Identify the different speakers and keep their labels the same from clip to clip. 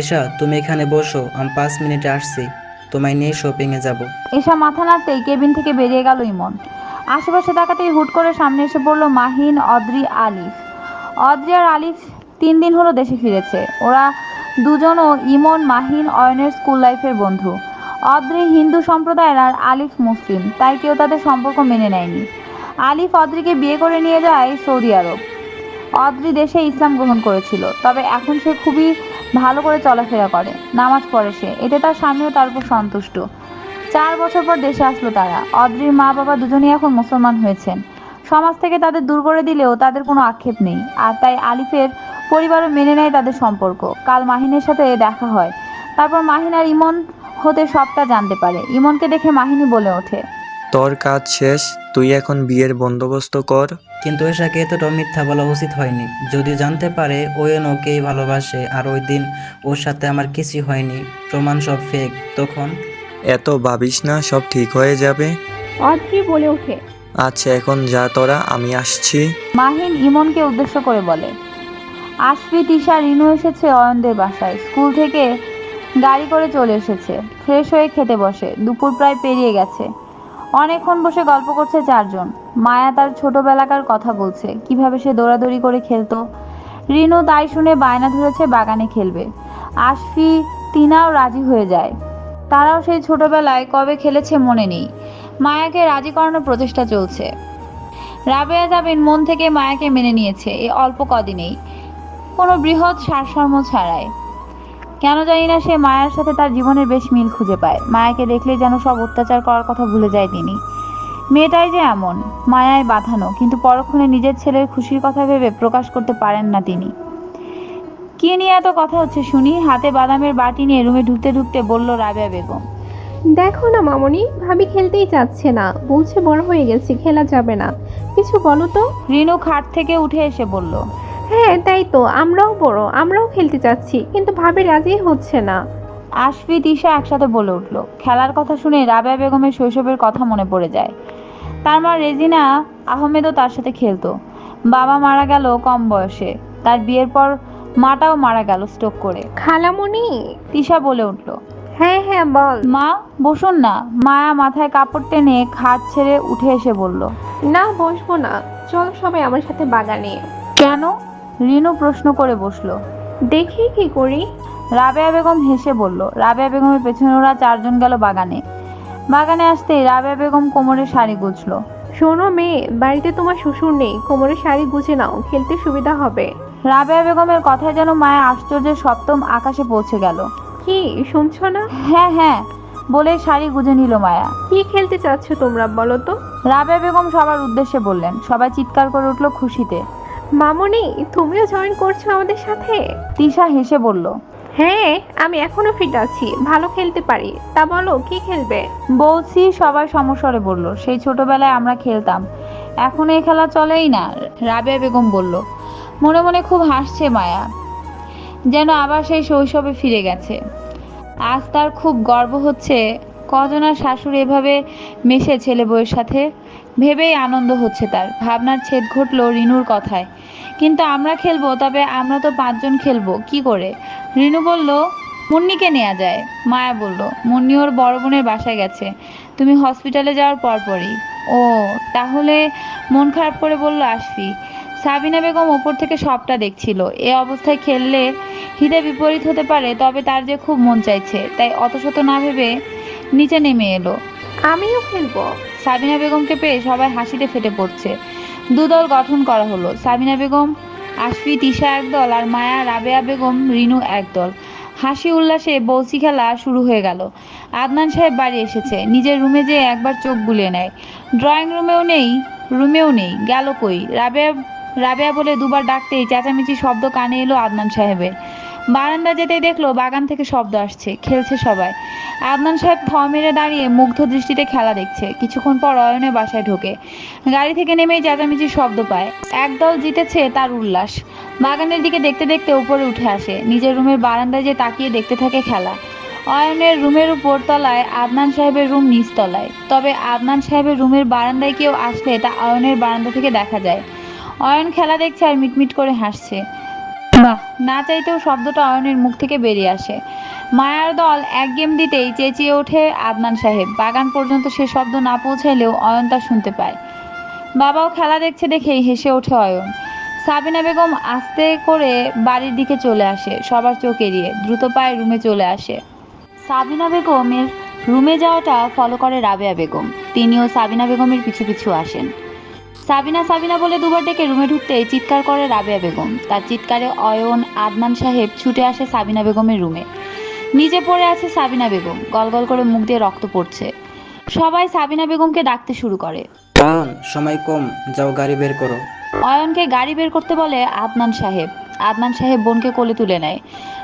Speaker 1: এসা, তুমি এখানে বসো, আমি পাঁচ মিনিটে আসছি। তোমায় নিয়ে শপিংয়ে যাব।
Speaker 2: এসা মাথা নাড়তেই কেবিন থেকে বেরিয়ে গেল ইমন। আশেপাশে তাকাতেই হুট করে সামনে এসে পড়ল মাহিন, অদ্রি, আলিফ। অদ্রি আর আলিফ তিন দিন হলো দেশে ফিরেছে। ওরা দুজনও ইমন, মাহিন, অয়নের স্কুল লাইফের বন্ধু। অদ্রি হিন্দু সম্প্রদায়ের আর আলিফ মুসলিম, তাই কেউ তাদের সম্পর্ক মেনে নেয়নি। আলিফ অদ্রিকে বিয়ে করে নিয়ে যায় সৌদি আরব। অদ্রি দেশে ইসলাম গ্রহণ করেছিল, তবে এখন সে খুবই ভালো করে চলাফেরা করে, নামাজ পড়ে সে। এতে তার স্বামীও তার উপর সন্তুষ্ট। চার বছর পর দেশে আসলো তারা। অদ্রির মা বাবা দুজনেই এখন মুসলমান হয়েছেন। সমাজ থেকে তাদের দূর করে দিলেও তাদের কোনো আক্ষেপ নেই। আর তাই আলিফের পরিবারও মেনে নেয় তাদের সম্পর্ক। কাল মাহিনের সাথে দেখা হয়। তারপর মাহিন আর ইমন হতে সবটা জানতে পারে। ইমনকে দেখে মাহিনী বলে ওঠে।
Speaker 3: তোর কাজ শেষ তুই এখন বিয়ের বন্দোবস্ত কর।
Speaker 1: কিন্তু এসাকে এতটাও মিথ্যা বলা উচিত হয়নি। যদি জানতে পারে ওয়েন ওকেই ভালোবাসে আর ওই দিন ওর সাথে আমার কিছুই হয়নি। প্রমাণ সব ফেক তখন?
Speaker 3: এত ভাবিস না সব ঠিক হয়ে যাবে?
Speaker 4: অদ্রি বলে ওঠে।
Speaker 3: আচ্ছা এখন যা তোরা আমি আসছি।
Speaker 2: মাহিন ইমনকে উদ্দেশ্য করে বলে আশফি তিশা রিনু এসেছে অয়নদের বাসায়। স্কুল থেকে গাড়ি করে চলে এসেছে। ফ্রেশ হয়ে খেতে বসে। দুপুর প্রায় পেরিয়ে গেছে। অনেকক্ষণ বসে গল্প করছে চারজন। মায়া তার ছোটবেলাকার কথা বলছে। কীভাবে সে দৌড়াদৌড়ি করে খেলতো? রিনু তাই শুনে বায়না ধরেছে, বাগানে খেলবে। আশফি, তিনাও রাজি হয়ে যায়। তারাও সেই ছোটবেলায় কবে খেলেছে মনে নেই। মায়াকে রাজি করানোর প্রচেষ্টা চলছে। রাবেয়া যাবেন মন থেকে মায়াকে মেনে নিয়েছে এই অল্প কদিনেই। কোনো বৃহৎ সারসর্ম ছাড়াই। কেন জানি না সে মায়ার সাথে তার জীবনের বেশ মিল খুঁজে পায়। মায়াকে দেখলেই যেন সব অত্যাচার করার কথা ভুলে যায় তিনি। মেয়েটাই যে এমন মায়ায় বাঁধানো কিন্তু পরক্ষণে নিজের ছেলের খুশির কথা ভেবে প্রকাশ করতে পারেন না তিনি। কি নিয়ে এত কথা হচ্ছে শুনি? হাতে বাদামের বাটি নিয়ে রুমে ঢুকতে ঢুকতে বলল রাবেয়া বেগম।
Speaker 4: দেখো না মামনি ভাবি খেলতেই চাচ্ছে না। বলছে বড় হয়ে গেছে খেলা যাবে না। কিছু বলো তো।
Speaker 2: রিনু খাট থেকে উঠে এসে বলল
Speaker 4: হ্যাঁ তাই তো আমরাও বড় আমরাও খেলতে চাচ্ছি কিন্তু ভাবি রাজি হচ্ছে না।
Speaker 2: আশফি তিশা একসাথে বলে উঠল। খেলার কথা শুনে রাবেয়া বেগমের শৈশবের কথা মনে পড়ে যায়। তার মা রেজিনা আহমেদও তার সাথে খেলতো। বাবা মারা গেল কম বয়সে। তার বিয়ের পর মাটাও মারা গেল স্ট্রোক করে।
Speaker 4: খালামণি?
Speaker 2: তিশা বলে উঠল
Speaker 4: হ্যাঁ হ্যাঁ বল।
Speaker 2: মা বসুন না। মায়া মাথায় কাপড় টেনে খাট ছেড়ে উঠে এসে বলল
Speaker 4: না বসবো না। চল সবাই আমার সাথে বাগানে।
Speaker 2: কেন? রিনু প্রশ্ন করে বসল।
Speaker 4: দেখি কি করি।
Speaker 2: রাবেয়া বেগম হেসে বলল রাবেয়া বেগমের পেছনে ওরা চারজন গেল বাগানে। বাগানে আসতেই রাবেয়া বেগম কোমরে শাড়ি গুছলো
Speaker 4: শোনো মেয়ে বাড়িতে তোমার শ্বশুর নেই কোমরে শাড়ি গুছে নাও খেলতে সুবিধা হবে।
Speaker 2: রাবেয়া বেগমের কথায় যেন মায়া আশ্চর্যের সপ্তম আকাশে পৌঁছে গেল।
Speaker 4: কি শুনছো না?
Speaker 2: হ্যাঁ হ্যাঁ বলে শাড়ি গুজে নিল মায়া।
Speaker 4: কি খেলতে চাচ্ছ তোমরা বলো তো?
Speaker 2: রাবেয়া বেগম সবার উদ্দেশ্যে বললেন সবাই চিৎকার করে উঠল খুশিতে।
Speaker 4: মামনি তুমিও জয়েন করছ আমাদের সাথে?
Speaker 2: তিশা হেসে বলল
Speaker 4: হ্যাঁ আমি এখনও ফিট আছি ভালো খেলতে পারি। তা বলো কি খেলবে?
Speaker 2: বলছি সবাই সমস্বরে বলল সেই ছোটবেলায় আমরা খেলতাম। এখন এই খেলা চলেই না রাবেয়া বেগম বলল মনে মনে খুব হাসছে মায়া যেন আবার সেই শৈশবে ফিরে গেছে। আজ তার খুব গর্ব হচ্ছে কজনার শাশুড়ি এভাবে মেশে ছেলে বউয়ের সাথে? ভেবেই আনন্দ হচ্ছে তার। ভাবনার ছেদ ঘটল রিনুর কথায়। কিন্তু আমরা খেলব, তবে আমরা তো পাঁচজন খেলব, কি করে? রিনু বলল, মুন্নিকে নেওয়া যায়। মায়া বলল, মুন্নি ওর বড় বোনের বাসায় গেছে। তুমি হসপিটালে যাওয়ার পরপরই। ও, তাহলে মন খারাপ করে বলল আশফি সাবিনা বেগম ওপর থেকে সবটা দেখছিল। এ অবস্থায় খেললে হিতে বিপরীত হতে পারে, তবে তার যে খুব মন চাইছে। তাই অত শত না ভেবে নিচে নেমে এলো।
Speaker 4: আমিও খেলব।
Speaker 2: সাবিনা বেগমকে পেয়ে সবাই হাসিতে ফেটে পড়ছে। দুদল গঠন করা হলো। সাবিনা বেগম আশফি তিশা একদল আর মায়া রাবেয়া বেগম রিনু একদল। হাসি উল্লাসে বৌসি খেলা শুরু হয়ে গেল। আদনান সাহেব বাড়ি এসেছে। নিজের রুমে যেয়ে একবার চোখ বুলিয়ে নেয়। ড্রয়িং রুমেও নেই রুমেও নেই গেল কই? রাবেয়া রাবেয়া বলে দুবার ডাকতেই চেঁচামেচি শব্দ কানে এলো আদনান সাহেবের। বারান্দা যেতেই দেখল বাগান থেকে শব্দ আসছে, খেলছে সবাই। আদনান সাহেব থ মেরে দাঁড়িয়ে মুগ্ধ দৃষ্টিতে খেলা দেখছে। কিছুক্ষণ পর অয়নের বাসায় ঢোকে। গাড়ি থেকে নেমেই চেঁচামেচির শব্দ পায়। একদল জিতেছে তার উল্লাস। বাগানের দিকে দেখতে দেখতে উপরে উঠে আসে। নিজের রুমের বারান্দায় যে তাকিয়ে দেখতে থাকে খেলা। অয়নের রুমের উপর তলায় আদনান সাহেবের রুম নিচতলায়। তবে আদনান সাহেবের রুমের বারান্দায় কেউ আসলে তা অয়নের বারান্দা থেকে দেখা যায়। অয়ন খেলা দেখছে আর মিটমিট করে হাসছে। না। চাইতেও শব্দটা অয়নের মুখ থেকে বেরিয়ে আসে। মায়ার দল এক গেম দিতেই চেঁচিয়ে ওঠে আদনান সাহেব। বাগান পর্যন্ত সে শব্দ না পৌঁছাইলেও অয়ন তা শুনতে পায়। বাবাও খেলা দেখছে দেখেই হেসে ওঠে অয়ন। সাবিনা বেগম আস্তে করে বাড়ির দিকে চলে আসে, সবার চোখ এড়িয়ে, দ্রুত পায়ে রুমে চলে আসে। সাবিনা বেগমের রুমে যাওয়াটা ফলো করে রাবেয়া বেগম। তিনিও সাবিনা বেগমের পিছু পিছু আসেন। সাবিনা সাবিনা বলে দুবার ডেকে রুমে ঢুকতেই চিৎকার করে রাবেয়া বেগম। তার চিৎকারে অয়ন আদনান সাহেব ছুটে আসে সাবিনা বেগমের রুমে। নিচে পড়ে আছে সাবিনা বেগম। গলগল করে মুখ দিয়ে রক্ত পড়ছে। সবাই সাবিনা বেগমকে ডাকতে শুরু করে।
Speaker 1: অয়ন সময় কম যাও গাড়ি বের করো।
Speaker 2: অয়নকে গাড়ি বের করতে বলে আদনান সাহেব। আদনান সাহেব বোনকে কোলে তুলে নেয়।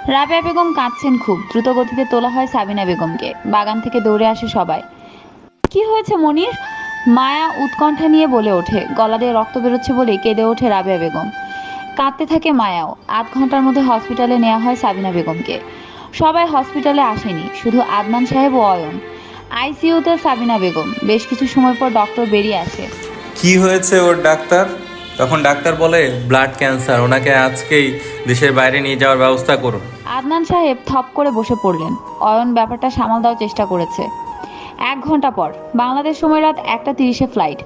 Speaker 2: রাবেয়া বেগম কাঁদছেন খুব। দ্রুত গতিতে তোলা হয় সাবিনা বেগমকে। বাগান থেকে দৌড়ে আসে সবাই। কি হয়েছে মনির? মায়া উৎকণ্ঠা নিয়ে বলে ওঠে গলা দিয়ে রক্ত বেরোচ্ছে বলে কেঁদে ওঠে রাবেয়া বেগম। কাঁদতে থাকে মায়াও আধ ঘণ্টার মধ্যে হসপিটালে নেওয়া হয় সাবিনা বেগমকে। সবাই হসপিটালে আসেনি শুধু আদনান সাহেব ও অয়ন। আইসিইউতে সাবিনা বেগম বেশ কিছু সময় পর ডক্টর বেরিয়ে আসে।
Speaker 5: কি হয়েছে ওর ডাক্তার? তখন ডাক্তার বলে ব্লাড ক্যান্সার ওনাকে আজকেই দেশের বাইরে নিয়ে যাওয়ার ব্যবস্থা করুন।
Speaker 2: আদনান সাহেব থপ করে বসে পড়লেন। অয়ন ব্যাপারটা সামাল দেওয়ার চেষ্টা করেছে। এক ঘণ্টা পর। বাংলাদেশ সময় রাত একটা তিরিশে ফ্লাইট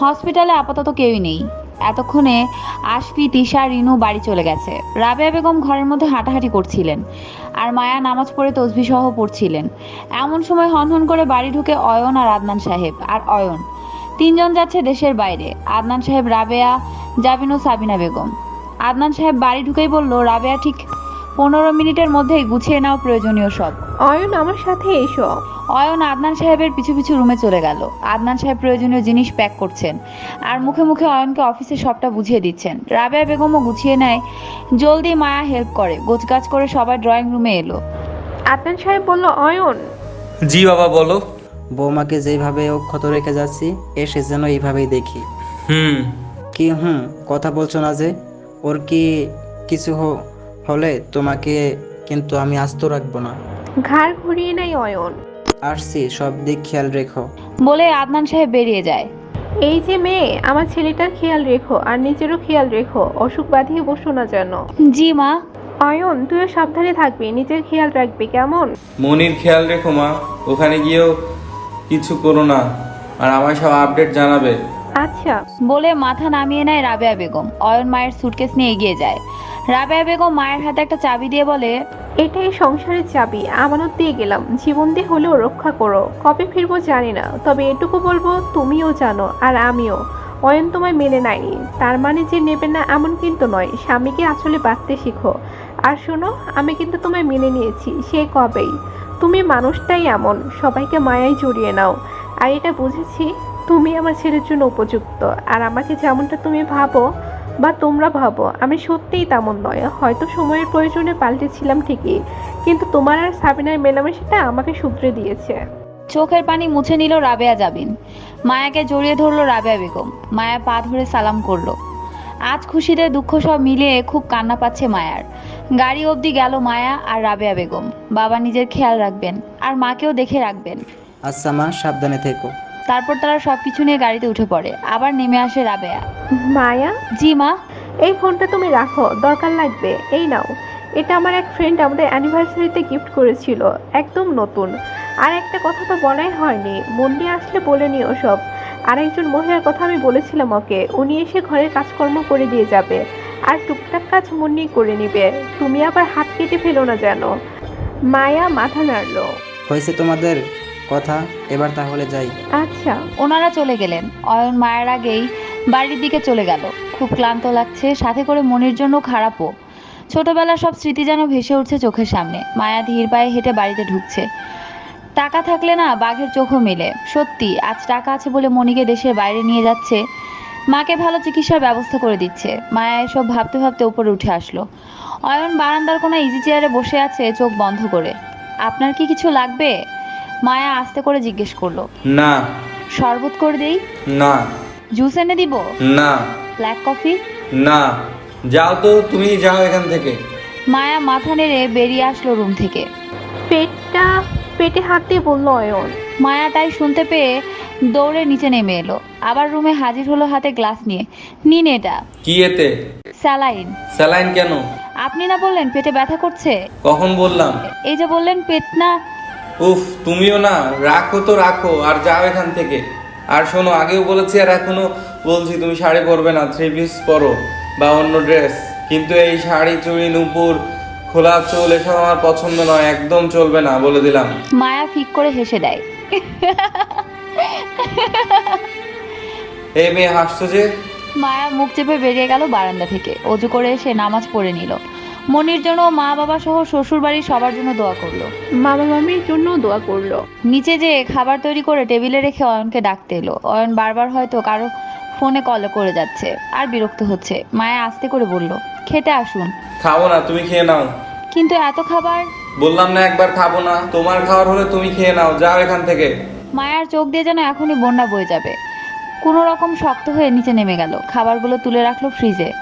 Speaker 2: হসপিটালে আপাতত কেউই নেই। এতক্ষণে আশফি, তিশা, রিনু বাড়ি চলে গেছে। রাবেয়া বেগম ঘরের মধ্যে হাঁটাহাঁটি করছিলেন আর মায়া নামাজ পড়ে তসবি সহ পড়ছিলেন। এমন সময় হনহন করে বাড়ি ঢুকে অয়ন আর আদনান সাহেব আর অয়ন। তিনজন যাচ্ছে দেশের বাইরে। আদনান সাহেব রাবেয়া, জাবিন ও সাবিনা বেগম। আদনান সাহেব বাড়ি ঢুকেই বলল, রাবেয়া, ঠিক পনেরো মিনিটের মধ্যেই গুছিয়ে নাও প্রয়োজনীয় সব।
Speaker 4: অয়ন আমার সাথে এসো।
Speaker 2: অয়ন আদনান সাহেবের পিছু পিছু রুমে চলে গেল। আদনান সাহেব প্রয়োজনীয় জিনিস প্যাক করছেন। আর মুখে মুখে অয়নকে অফিসে সবটা বুঝিয়ে দিচ্ছেন। রাবেয়া বেগমও গুছিয়ে নেয়। জলদি মায়া হেল্প করে। গোছগাছ করে সবাই ড্রয়িং রুমে এলো।
Speaker 4: আদনান সাহেব বলল অয়ন!
Speaker 5: জি বাবা বলো।
Speaker 1: বৌমাকে যেভাবে অক্ষত রেখে যাচ্ছি এসে যেন এইভাবেই দেখি।
Speaker 5: হুম।
Speaker 1: কি হুম কথা বলছো না যে? ওর কি কিছু হ- হলে তোমাকে কিন্তু আমি আস্ত রাখব না।
Speaker 4: ঘাড় ঘুরিয়ে নেয় অয়ন।
Speaker 1: আসছি সব দিক খেয়াল রেখো।
Speaker 2: বলে আদনান সাহেব বেরিয়ে যায়।
Speaker 4: এই যে মেয়ে আমার ছেলেটার খেয়াল রেখো আর নিজেরও খেয়াল রেখো অসুখ বাঁধিয়ে বসো না যেন।
Speaker 2: জি মা।
Speaker 4: অয়ন তুইও সাবধানে থাকবি নিজের খেয়াল রাখবি কেমন?
Speaker 5: মনির খেয়াল রেখো মা। ওখানে গিয়েও কিছু করো না আর আমায় সব আপডেট জানাবে।
Speaker 4: আচ্ছা।
Speaker 2: বলে মাথা নামিয়ে নেয় রাবেয়া বেগম। অয়ন মায়ের সুটকেস নিয়ে এগিয়ে যায়। রাবেয়া বেগম মায়ের হাতে একটা চাবি দিয়ে বলে,
Speaker 4: এটাই সংসারের চাবি, আমানত দিয়ে গেলাম। জীবন দিয়ে হলেও রক্ষা করো। কবে ফিরবো জানি না, তবে এটুকু বলব, তুমিও জানো, আর আমিও। অয়ন তোমায় মেনে নেয়নি। তার মানে যে নেবে না, এমন কিন্তু নয়। স্বামীকে আসলে বাঁচতে শিখো। আর শোনো, আমি কিন্তু তোমায় মেনে নিয়েছি, সে কবেই? তুমি মানুষটাই এমন, সবাইকে মায়ায় জড়িয়ে নাও। আর এটা বুঝেছি, তুমি আমার ছেলের জন্য উপযুক্ত। আর আমাকে যেমনটা তুমি ভাবো বা তোমরা ভাবো আমি সত্যিই তেমন নয়। হয়তো সময়ের প্রয়োজনে পাল্টেছিলাম ঠিকই কিন্তু তোমার আর সাবিনার মেলামেশাটা আমাকে শুধরে দিয়েছে।
Speaker 2: চোখের পানি মুছে নিল রাবেয়া জাবিন। মায়াকে জড়িয়ে ধরলো রাবেয়া বেগম। মায়া পা ধরে সালাম করল। আজ খুশিতে দুঃখ সব মিলিয়ে খুব কান্না পাচ্ছে মায়ার। গাড়ি অবধি গেল মায়া আর রাবেয়া বেগম। বাবা নিজের খেয়াল রাখবেন আর মাকেও দেখে রাখবেন।
Speaker 1: আচ্ছা মা সাবধানে থেকো।
Speaker 2: তারপর তারা সবকিছু নিয়ে গাড়িতে উঠে পড়ে। আবার নেমে আসে রাবেয়া।
Speaker 4: মায়া?
Speaker 2: জি মা?
Speaker 4: এই ফোনটা তুমি রাখো দরকার লাগবে। এই নাও। এটা আমার এক ফ্রেন্ড আমাদের অ্যানিভার্সারিতে গিফট করেছিল একদম নতুন। আর একটা কথা তো বলাই হয়নি মন্দির আসলে বলে নিও সব। আর একজন মহিলার কথা আমি বলেছিলাম ওকে উনি এসে ঘরের কাজকর্ম করে দিয়ে যাবে। আর টুকটাক কাজ মন্নি করে নিবে। তুমি আবার হাত কেটে ফেলো না যেন। মায়া মাথা নাড়লো।
Speaker 1: হয়েছে তোমাদের কথা, এবার তাহলে যাই।
Speaker 4: আচ্ছা
Speaker 2: ওনারা চলে গেলেন। অয়ন মায়ের আগেই বাড়ির দিকে চলে গেল। খুব ক্লান্ত লাগছে, সাথে করে মনের জন্য খারাপও। ছোটবেলার সব স্মৃতি যেন ভেসে উঠছে চোখের সামনে। মায়া ধীর পায়ে হেঁটে বাড়িতে ঢুকছে। টাকা থাকলে না বাঘের চোখও মেলে। সত্যি, আজ টাকা আছে বলে মনিকে দেশের বাইরে নিয়ে যাচ্ছে। মাকে ভালো চিকিৎসার ব্যবস্থা করে দিচ্ছে। মায়া এসব ভাবতে ভাবতে উপরে উঠে আসলো। অয়ন বারান্দার কোনো ইজি চেয়ারে বসে আছে চোখ বন্ধ করে। আপনার কি কিছু লাগবে? মায়া আস্তে করে জিজ্ঞেস করল
Speaker 5: না।
Speaker 2: শরবত করে দেই?
Speaker 5: না।
Speaker 2: জুস এনে দিব?
Speaker 5: না।
Speaker 2: ব্ল্যাক কফি
Speaker 5: না। যাও তো তুমি যাও এখান থেকে।
Speaker 2: মায়া মাথা নেড়ে বেরিয়ে আসলো রুম থেকে।
Speaker 4: পেটটা পেটে হাত দিয়ে বলল অয়ন।
Speaker 2: মায়া তাই শুনতে পেয়ে দৌড়ে নিচে নেমে এলো। আবার রুমে হাজির হলো হাতে গ্লাস নিয়ে। নিন এটা।
Speaker 5: কি এতে?
Speaker 2: স্যালাইন।
Speaker 5: স্যালাইন কেন?
Speaker 2: আপনি না বললেন পেটে ব্যথা করছে?
Speaker 5: কখন বললাম?
Speaker 2: এই যে বললেন পেট না
Speaker 5: উফ তুমিও না রাখো তো রাখো আর যাও এখান থেকে। আর শোনো আগেও বলেছি আর এখনও বলছি তুমি শাড়ি পরবে না থ্রি পিস পরো বা অন্য ড্রেস কিন্তু এই শাড়ি চুড়ি নুপুর খোলা চুল এসব আমার পছন্দ নয় একদম চলবে না বলে দিলাম।
Speaker 2: মায়া ফিক করে হেসে দেয়।
Speaker 5: এই মেয়ে হাসছো যে?
Speaker 2: মায়া মুখ চেপে বেরিয়ে গেল বারান্দা থেকে। অজু করে এসে নামাজ পড়ে নিল। মনির জন্য মা বাবা সহ শ্বশুর বাড়ির সবার জন্য দোয়া করল।
Speaker 4: মামা মামির জন্য দোয়া করল।
Speaker 2: নিচে যে খাবার তৈরি করে টেবিলে রেখে অয়নকে ডাকতে এলো। অয়ন বারবার হয়তো কারও ফোনে কল করে যাচ্ছে আর বিরক্ত হচ্ছে। মায়া আস্তে করে বলল খেতে আসুন।
Speaker 5: খাব না তুমি খেয়ে নাও।
Speaker 2: কিন্তু এত খাবার?
Speaker 5: বললাম না একবার খাব না তোমার খাওয়ার হলে তুমি খেয়ে নাও যাও এখান থেকে।
Speaker 2: মায়ার চোখ দিয়ে যেন এখনই বন্যা বয়ে যাবে। কোনো রকম শক্ত হয়ে নিচে নেমে গেল। খাবারগুলো তুলে রাখল ফ্রিজে।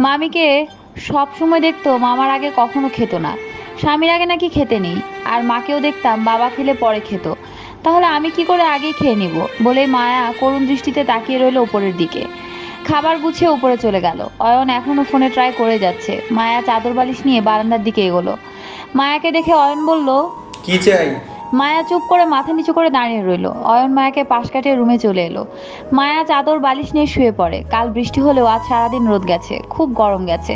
Speaker 2: মামিকে সব সময় দেখতো মামার আগে কখনো খেত না। স্বামীর আগে নাকি খেতে নেই। আর মাকেও দেখতাম বাবা খেলে পরে খেত। তাহলে আমি কি করে আগেই খেয়ে নিব? বলে মায়া করুণ দৃষ্টিতে তাকিয়ে রইল উপরের দিকে। খাবার গুছিয়ে উপরে চলে গেল। অয়ন এখনও ফোনে ট্রাই করে যাচ্ছে। মায়া চাদর বালিশ নিয়ে বারান্দার দিকে এগোলো। মায়াকে দেখে অয়ন বলল,
Speaker 5: কি চাই?
Speaker 2: মায়া চুপ করে মাথা নিচু করে দাঁড়িয়ে রইল। অয়ন মায়াকে পাশ কাটিয়ে রুমে চলে এলো। মায়া চাদর বালিশ নিয়ে শুয়ে পড়ে। কাল বৃষ্টি হলেও আজ সারাদিন রোদ গেছে, খুব গরম গেছে।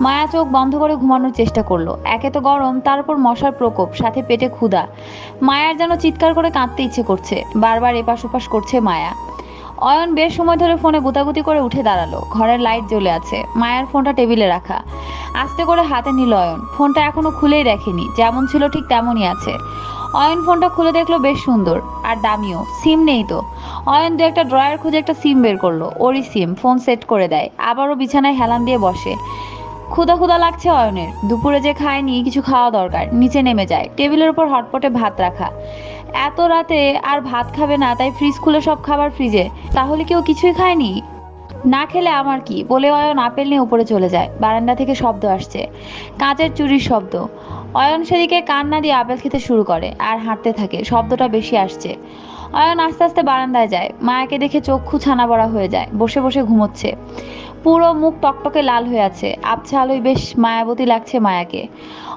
Speaker 2: মায়া চোখ বন্ধ করে ঘুমানোর চেষ্টা করল। একে তো গরম তারপর মশার প্রকোপ, সাথে পেটে ক্ষুধা। মায়ার যেন চিৎকার করে কাঁদতে ইচ্ছে করছে, বারবার এপাশ ওপাশ করছে মায়া। অয়ন বেশ সময় ধরে ফোনে গুতাগুতি করে উঠে দাঁড়াল। ঘরের লাইট জ্বলে আছে। মায়ের ফোনটা টেবিলে রাখা। আস্তে করে হাতে নিল অয়ন। ফোনটা এখনও খুলেই রাখেনি যেমন ছিল ঠিক তেমনই আছে। অয়ন ফোনটা খুলে দেখল বেশ সুন্দর আর দামিও সিম নেই তো। অয়ন দু একটা ড্রয়ার খুঁজে একটা সিম বের করল, ওরই সিম ফোন সেট করে দেয়, আবারও বিছানায় হেলান দিয়ে বসে। ক্ষুদা ক্ষুদা লাগছে অয়নের, দুপুরে যে খায়নি, কিছু খাওয়া দরকার, নিচে নেমে যায়, টেবিলের উপর হটপটে ভাত রাখা। এত রাতে আর ভাত খাবে না, তাই ফ্রিজ খুলে সব খাবার ফ্রিজে তাহলে কেউ কিছুই খায়নি? না খেলে আমার কি? বলে অয়ন আপেল নিয়ে উপরে চলে যায়, বারান্দা থেকে শব্দ আসছে। কাঁচের চুরির শব্দ। অয়ন সেদিকে কান্না দিয়ে আপেল খেতে শুরু করে আর হাঁটতে থাকে, শব্দটা বেশি আসছে। অয়ন আস্তে আস্তে বারান্দায় যায়, মায়াকে দেখে চক্ষু ছানা বড়া হয়ে যায়, বসে বসে ঘুমোচ্ছে। পুরো মুখ টকটকে লাল হয়ে আছে, আবছা আলোয় বেশ মায়াবতী লাগছে মায়াকে।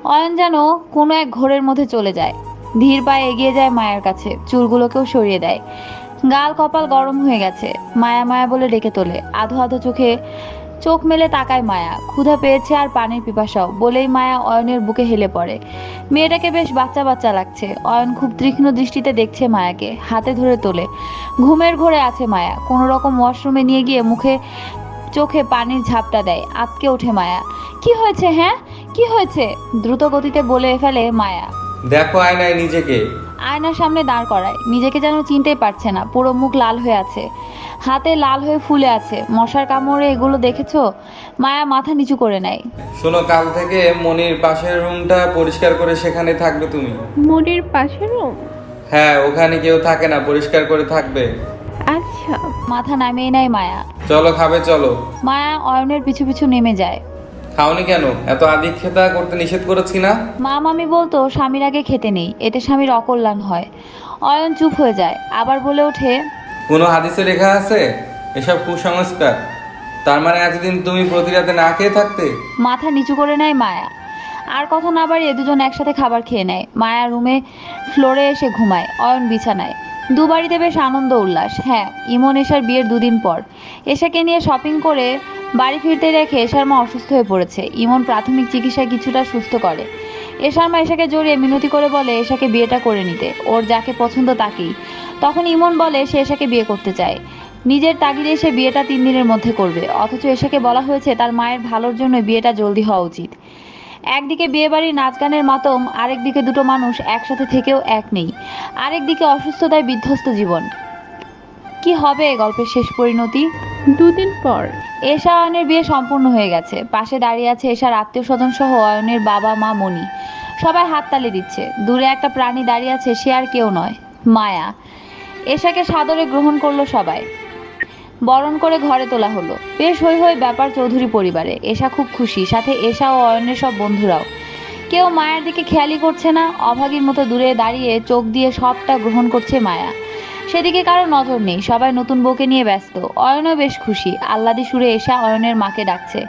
Speaker 2: অয়ন যেন কোনো এক ঘোরের মধ্যে চলে যায়। ধীর পায়ে এগিয়ে যায় মায়ের কাছে, চুলগুলোকেও সরিয়ে দেয়। গাল কপাল গরম হয়ে গেছে, মায়া মায়া বলে ডেকে তোলে। আধো আধো চোখে চোখ মেলে তাকায় মায়া। ক্ষুধা পেয়েছে আর পানির পিপাসাও, বলেই মায়া অয়নের বুকে হেলে পড়ে। মেয়েটাকে বেশ বাচ্চা বাচ্চা লাগছে। অয়ন খুব তীক্ষ্ণ দৃষ্টিতে দেখছে মায়াকে, হাতে ধরে তোলে। ঘুমের ঘোরে আছে মায়া। কোনো রকম ওয়াশরুমে নিয়ে গিয়ে মুখে, চোখে পানির ঝাপটা দেয়। আতকে ওঠে মায়া। কি হয়েছে হ্যাঁ? কি হয়েছে? দ্রুত গতিতে বলে ফেলে মায়া।
Speaker 5: দেখো আয়নায় নিজেকে।
Speaker 2: আয়নার সামনে দাঁড় করায়। নিজেকে যেন চিনতেই পারছে না পুরো মুখ লাল হয়ে আছে। হাতে লাল হয়ে ফুলে আছে। মশার কামড়ে এগুলো দেখেছ? মায়া মাথা নিচু করে নেয়।
Speaker 5: শোনো কাল থেকে মনির পাশের রুমটা পরিষ্কার করে সেখানে থাকবে তুমি।
Speaker 4: মনির পাশের রুম?
Speaker 5: হ্যাঁ ওখানে কেউ থাকে না পরিষ্কার করে থাকবে।
Speaker 4: আচ্ছা।
Speaker 2: মাথা নামিয়ে নেয় মায়া।
Speaker 5: চলো খাবে চলো।
Speaker 2: মায়া অয়নের পিছু পিছু নেমে যায়।
Speaker 5: খাওনি কেন? এত আদিক্ষেতা করতে নিষেধ করেছি না?
Speaker 2: মা মামি বলতো স্বামীর আগে খেতে নেই এতে স্বামীর অকল্যাণ হয়। অয়ন চুপ হয়ে যায় আবার বলে ওঠে
Speaker 5: কোনো হাদিসে লেখা আছে? এসব কুসংস্কার। তার মানে এতদিন তুমি প্রতি রাতে না খেয়ে থাকতে?
Speaker 2: মাথা নিচু করে নেয় মায়া। আর কথা না বাড়িয়ে দুজন একসাথে খাবার খেয়ে নেয়। মায়া রুমে ফ্লোরে এসে ঘুমায় অয়ন বিছানায়। দু বাড়িতে বেশ আনন্দ উল্লাস। হ্যাঁ ইমন এশার বিয়ের দুদিন পর। এশাকে নিয়ে শপিং করে বাড়ি ফিরতে দেখে এশার মা অসুস্থ হয়ে পড়েছে। ইমন প্রাথমিক চিকিৎসায় কিছুটা সুস্থ করে। এশার মা এশাকে জড়িয়ে মিনতি করে বলে এশাকে বিয়েটা করে নিতে। ওর যাকে পছন্দ তাকেই। তখন ইমন বলে সে এশাকে বিয়ে করতে চায়। নিজের তাগিদে সে বিয়েটা তিন দিনের মধ্যে করবে। অথচ এশাকে বলা হয়েছে তার মায়ের ভালোর জন্য বিয়েটা জলদি হওয়া উচিত। একদিকে বিয়েবাড়ির নাচ গানের মাতম আরেকদিকে দুটো মানুষ একসাথে থেকেও এক নেই। আরেকদিকে অসুস্থতায় বিধ্বস্ত জীবন। কি হবে গল্পের শেষ পরিণতি?
Speaker 4: দুদিন পর।
Speaker 2: এশা অয়নের বিয়ে সম্পূর্ণ হয়ে গেছে। পাশে দাঁড়িয়ে আছে এশার আত্মীয় স্বজন সহ অয়নের বাবা মা মনি সবাই হাততালি দিচ্ছে। দূরে একটা প্রাণী দাঁড়িয়ে আছে সে আর কেউ নয় মায়া। এশাকে সাদরে গ্রহণ করল সবাই। বরণ করে ঘরে তোলা হলো। বেশ হই হই ব্যাপার চৌধুরী পরিবারে। এশা খুব খুশি। সাথে এশা ও অয়নের সব বন্ধুরাও। কেউ মায়ের দিকে খেয়ালই করছে না। অভাগীর মতো দূরে দাঁড়িয়ে চোখ দিয়ে সবটা গ্রহণ করছে মায়া। সেদিকে কারও নজর নেই। সবাই নতুন বউকে নিয়ে ব্যস্ত। অয়নও বেশ খুশি। আহ্লাদি সুরে এসে অয়নের মাকে ডাকছে।